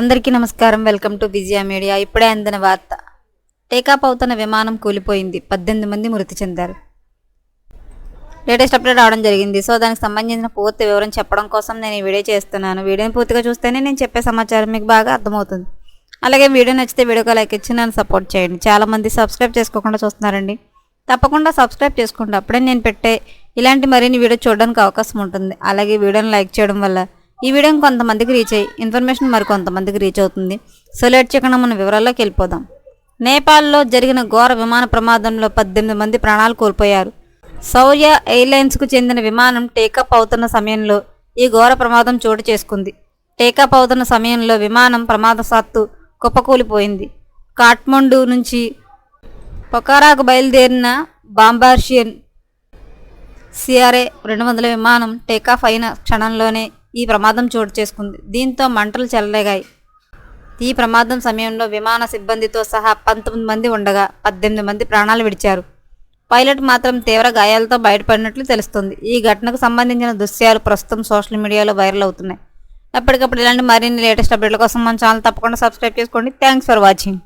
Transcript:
అందరికీ నమస్కారం. Welcome to Vijaya media. ఇప్పుడే అందిన వార్త. టేకాప్ అవుతున్న విమానం కూలిపోయింది. పద్దెనిమిది మంది మృతి చెందారు. లేటెస్ట్ అప్డేట్ రావడం జరిగింది. సో దానికి సంబంధించిన పూర్తి వివరం చెప్పడం కోసం నేను ఈ వీడియో చేస్తున్నాను. వీడియోని పూర్తిగా చూస్తేనే నేను చెప్పే సమాచారం మీకు బాగా అర్థమవుతుంది. అలాగే వీడియో నచ్చితే వీడియోకి లైక్ ఇచ్చి నన్ను సపోర్ట్ చేయండి. చాలా మంది సబ్స్క్రైబ్ చేసుకోకుండా చూస్తున్నారండి. తప్పకుండా సబ్స్క్రైబ్ చేసుకోండి. అప్పుడే నేను పెట్టే ఇలాంటి మరిన్ని వీడియో చూడడానికి అవకాశం ఉంటుంది. అలాగే వీడియోని లైక్ చేయడం వల్ల ఈ వీడియో కొంతమందికి రీచ్ అయ్యి ఇన్ఫర్మేషన్ మరి కొంతమందికి రీచ్ అవుతుంది. సో లేట్ చేయకుండా మన వివరాల్లోకి వెళ్ళిపోదాం. నేపాల్లో జరిగిన ఘోర విమాన ప్రమాదంలో పద్దెనిమిది మంది ప్రాణాలు కోల్పోయారు. సౌర్య ఎయిర్లైన్స్కు చెందిన విమానం టేకప్ అవుతున్న సమయంలో ఈ ఘోర ప్రమాదం చోటు చేసుకుంది. టేకప్ అవుతున్న సమయంలో విమానం ప్రమాదశాత్తు కుప్పకూలిపోయింది. కాట్మండు నుంచి పొకారాకు బయలుదేరిన బాంబార్షియన్ సిఆర్ఏ రెండు వందల విమానం టేకాఫ్ అయిన క్షణంలోనే ఈ ప్రమాదం చోటు చేసుకుంది. దీంతో మంటలు చెలరేగాయి. ఈ ప్రమాదం సమయంలో విమాన సిబ్బందితో సహా పంతొమ్మిది మంది ఉండగా పద్దెనిమిది మంది ప్రాణాలు విడిచారు. పైలట్ మాత్రం తీవ్ర గాయాలతో బయటపడినట్లు తెలుస్తుంది. ఈ ఘటనకు సంబంధించిన దృశ్యాలు ప్రస్తుతం సోషల్ మీడియాలో వైరల్ అవుతున్నాయి. ఎప్పటికప్పుడు ఇలాంటి మరిన్ని లేటెస్ట్ అప్డేట్ల కోసం మన ఛానల్ తప్పకుండా సబ్స్క్రైబ్ చేసుకోండి. Thanks for watching.